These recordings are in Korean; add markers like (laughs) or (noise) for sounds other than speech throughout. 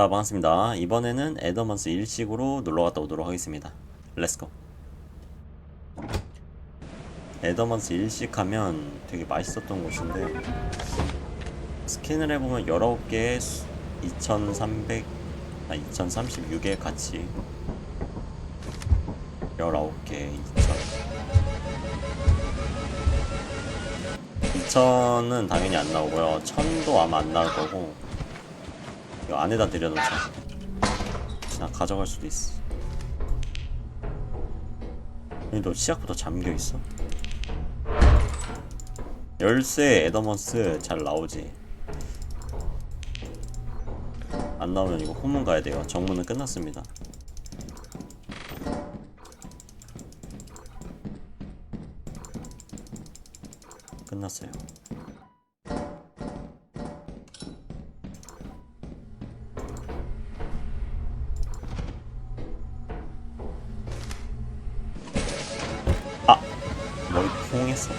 자 반갑습니다. 이번에는 에더먼스 일식으로 놀러갔다 오도록 하겠습니다. 렛츠고 에더먼스 일식 하면 되게 맛있었던 곳인데 스캔을 해보면 19개에 2300 아, 2036의 가치 19개 2000 2000은 당연히 안 나오고요. 1000도 아마 안 나올 거고 이거 안에다 들여놓자 그냥 가져갈 수도 있어. 여기 너 시작부터 잠겨있어? 열쇠 에더먼스 잘 나오지? 안 나오면 이거 후문 가야 돼요. 정문은 끝났습니다. 끝났어요 퐁했어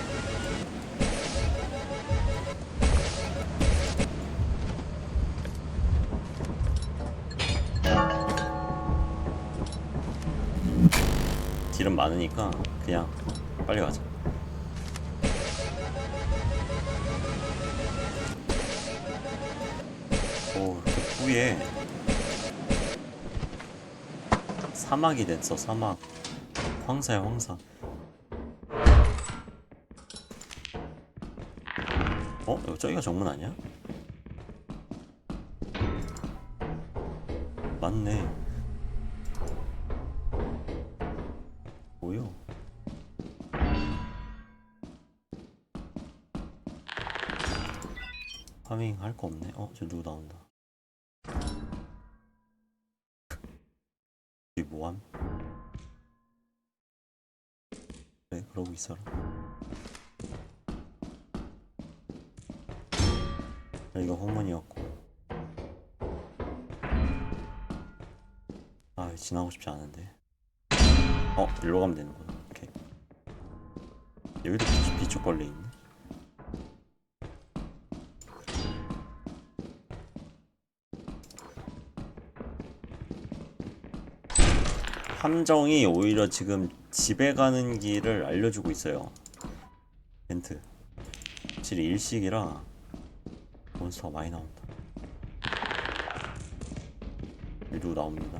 딜은 많으니까 그냥 빨리 가자. 오 이렇게 뿌예 사막이 됐어 사막. 황사야 황사 저기가 정문 아니야? 맞네 뭐요? 파밍 할 거 없네 어? 저 누구 나온다 이 뭐함? 그래 그러고 있어라 여기가 홍문이었고. 아 지나고 싶지 않은데. 어 일로 가면 되는구나. 오케이. 여기도 비축, 비축 벌레 있네. 함정이 오히려 지금 집에 가는 길을 알려주고 있어요. 벤트. 확실히 일식이라 몬스터가 많이 나온다. 누구 나옵니다.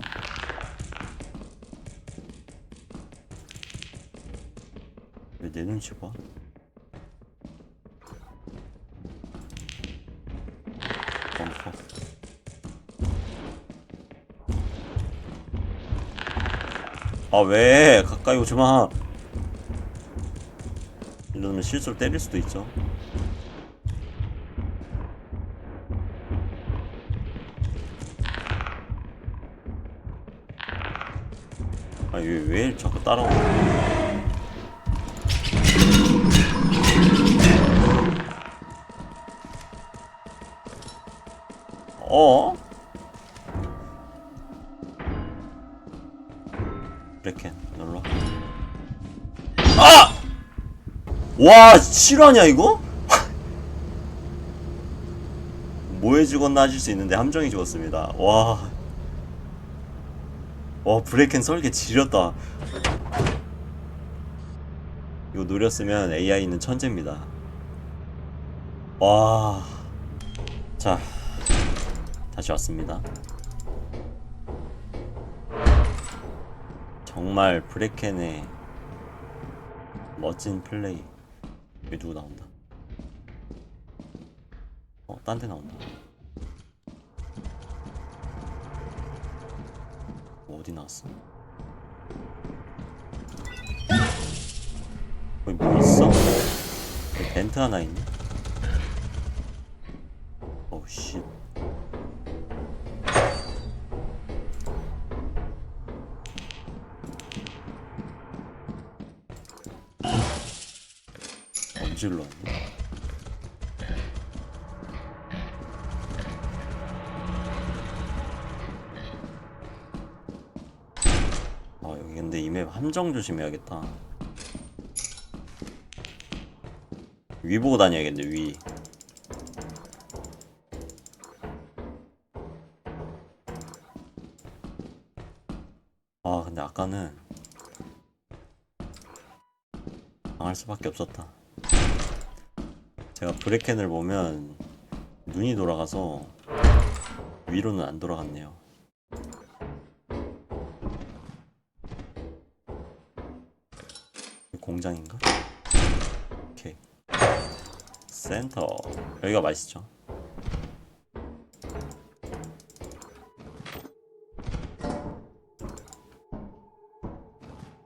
왜 내 눈치 봐? 범퍼 아 왜? 가까이 오지마. 이러면 실수로 때릴 수도 있죠 왜, 왜 자꾸 따라오는 어? 브레켄 놀러 아! 와 실화냐 이거? (laughs) 뭐에 죽었나 하실 수 있는데 함정이 죽었습니다 와 와 브레켄 설계 지렸다. 이거 노렸으면 AI는 천재입니다. 와자 다시 왔습니다. 정말 브레켄의 멋진 플레이. 여기 누구 나온다? 어? 딴 데 나온다 어디 나왔어? 거기 뭐 있어? 벤트 하나 있네 함정 조심해야겠다 위 보고 다녀야겠네 위 아, 근데 아까는 당할 수밖에 없었다. 제가 브레켄을 보면 눈이 돌아가서 위로는 안 돌아갔네요. 공장인가? 오케이 센터 여기가 맛있죠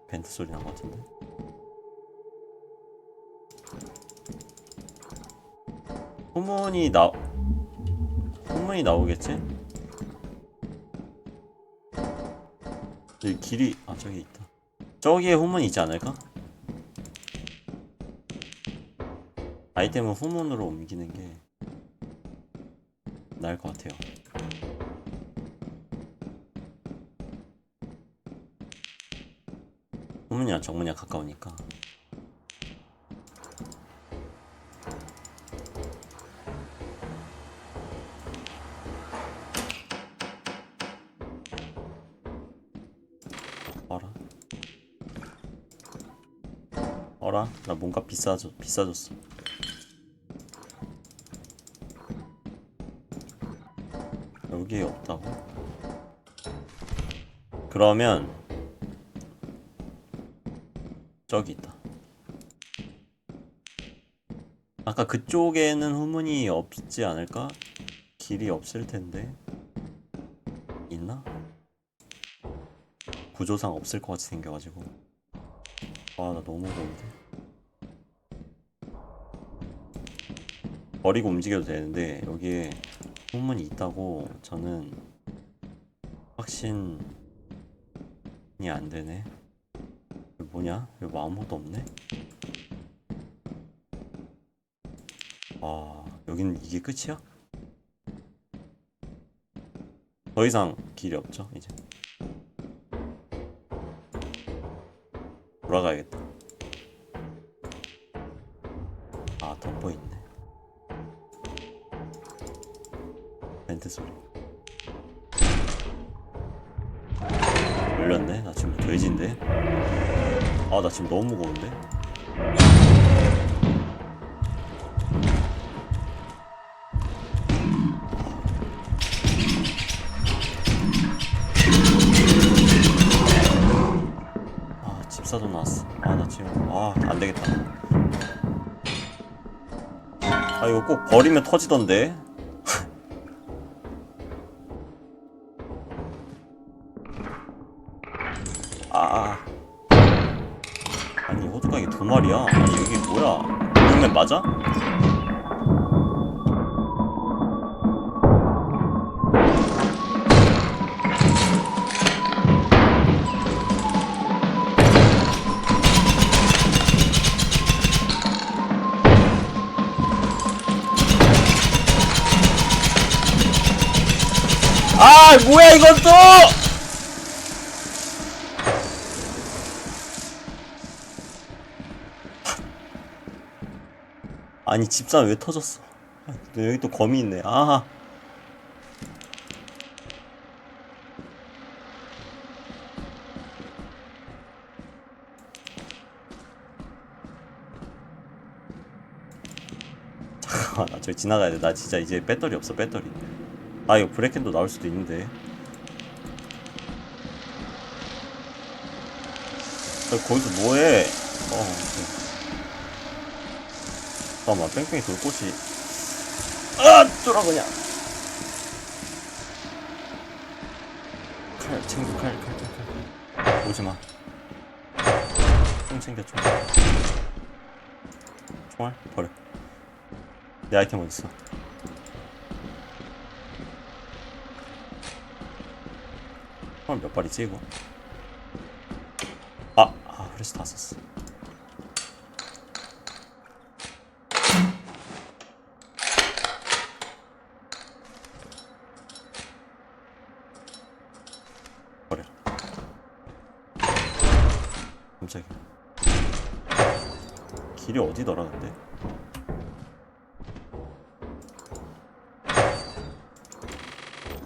벤트 소리 난 것 같은데 후문이 나 후문이 나오겠지? 길이 아 저기 있다 저기에 후문이 있지 않을까? 아이템을 후문으로 옮기는 게 나을 것 같아요. 후문이랑 정문이랑 가까우니까. 어라? 어라? 나 뭔가 비싸져 비싸졌어 여기에 없다고? 그러면 저기 있다. 아까 그쪽에는 후문이 없지 않을까? 길이 없을 텐데 있나? 구조상 없을 것 같이 생겨가지고 아 나 너무 무거운데 버리고 움직여도 되는데 여기에 후문이 있다고 저는 확신이 안 되네 뭐냐? 여기 뭐 아무것도 없네? 아, 여기는 이게 끝이야? 더 이상 길이 없죠, 이제. 돌아가야겠다. 아, 덮어 있네. 소리. 열렸네? 나 지금 돼지인데? 아, 나 지금 너무 무거운데? 아, 집사도 나왔어. 아, 나 지금, 아, 안 되겠다. 아, 이거 꼭 버리면 터지던데? 아 뭐야 이건 또! 아니 집사람 왜 터졌어? 아, 여기 또 거미 있네. 아. 잠깐만, 나 저기 지나가야 돼. 나 진짜 이제 배터리 없어, 배터리. 아, 이거 브레켄도 나올 수도 있는데. 저 거기서 뭐해? 어. 잠깐만 뺑뺑이 돌꽃이. 아 쫄아 그냥. 칼 챙겨 칼칼칼칼. 오지마. 총 챙겨 총. 총알? 버려. 내 아이템 어딨어 총알 몇 발이지 이거 아, 아 그래서 다 썼어 버려. 깜짝이야. 길이 어디더라 근데?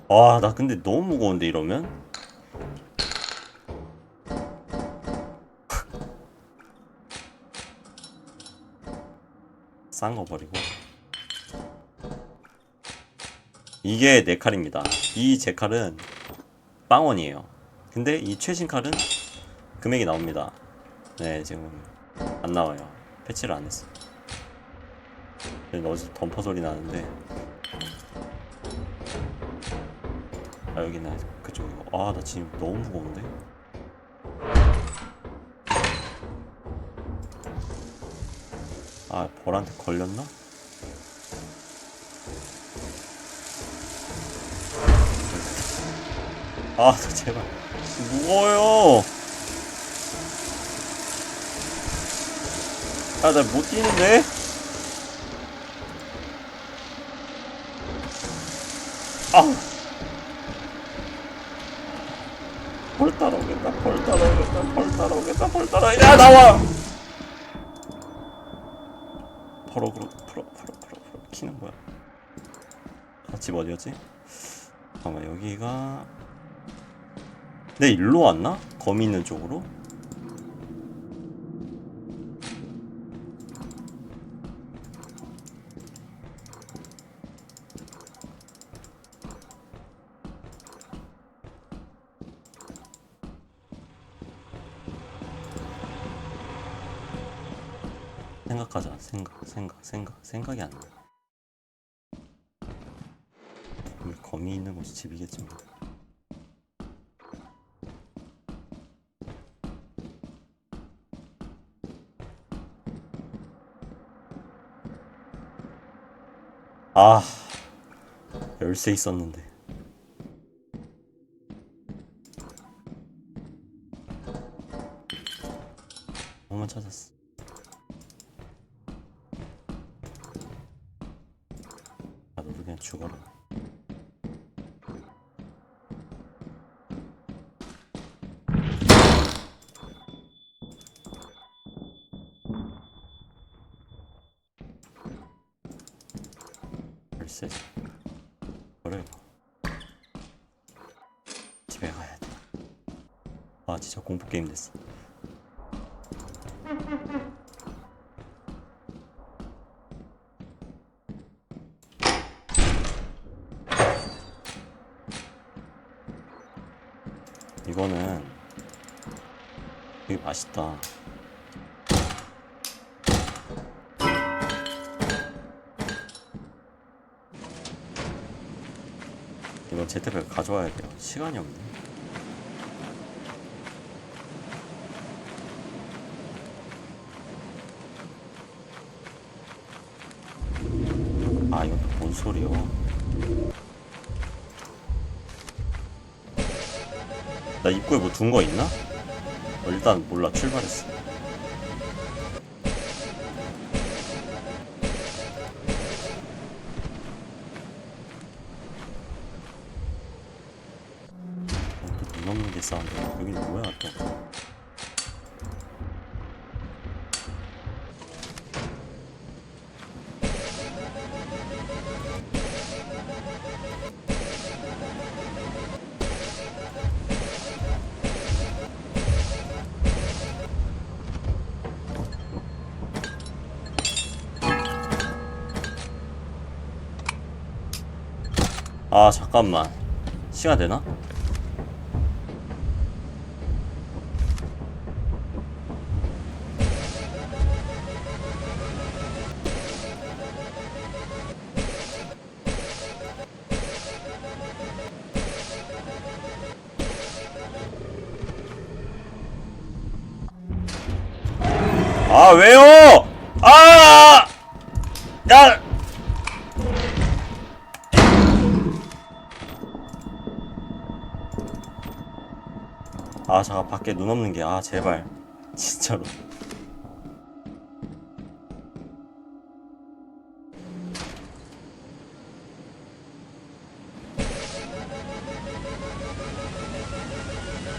와, 나 근데 너무 무거운데 이러면? 싼 거 버리고. 이게 내 칼입니다. 이 제 칼은 빵원이에요. 근데 이 최신 칼은 금액이 나옵니다. 네 지금 안 나와요. 패치를 안 했어 어디서 덤퍼 소리 나는데. 아 여기는 그쪽이고. 아 나 지금 너무 무거운데 아 벌한테 걸렸나? 아저 (laughs) 제발. 무거워요? 아 나 못 뛰는데? 아! 벌 따라오겠다 벌 따라오겠다 벌 따라오겠다 벌 따라 야 나와 바로 그러 풀어 풀어 풀어 풀어 키는 뭐야 아 집 어디였지? 잠깐만 여기가 내 일로 왔나? 거미 있는 쪽으로? 생각하자 생각 생각 생각 생각이 안 나. 우리 거미 있는 곳이 집이겠지 뭐. 아 열쇠 있었는데 한번 찾았어 아 너도 그냥 죽어라 열쇠 그래 집에 가야 돼아 진짜 공포 게임 됐어. 이거는 되게 맛있다. 제트백 가져와야 돼요. 시간이 없네. 아, 이건 또뭔 소리요? 나 입구에 뭐 둔 거 있나? 어, 일단 몰라 출발했어. 게 사운드. 여기 뭐야 또? 아 잠깐만. 시간 되나? 아 왜요? 아! 야! 아 잠깐 밖에 눈 없는 게 아 제발 (laughs) 진짜로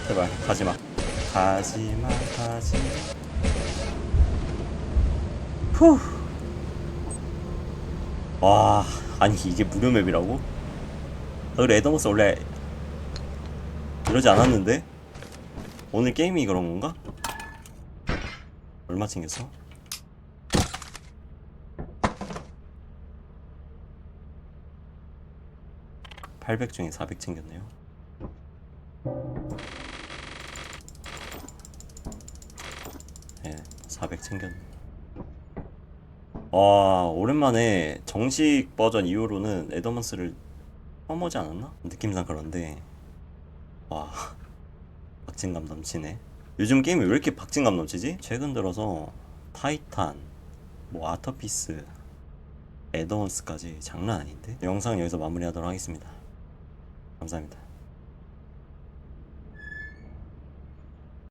제발 가지마 가지마 가지마 후. 와, 아니 이게 무료 맵이라고? 아, 레더머스 원래 이러지 않았는데? 오늘 게임이 그런 건가? 얼마 챙겼어? (800) 중에 (400) 챙겼네요 예 (400) 챙겼네 와, 오랜만에 정식 버전 이후로는 에더먼스를 처음 오지 않았나? 느낌상 그런데 와, (laughs) 박진감 넘치네. 요즘 게임이 왜 이렇게 박진감 넘치지? 최근 들어서 타이탄, 뭐 아터피스, 에더먼스까지 장난 아닌데? 영상 여기서 마무리하도록 하겠습니다. 감사합니다.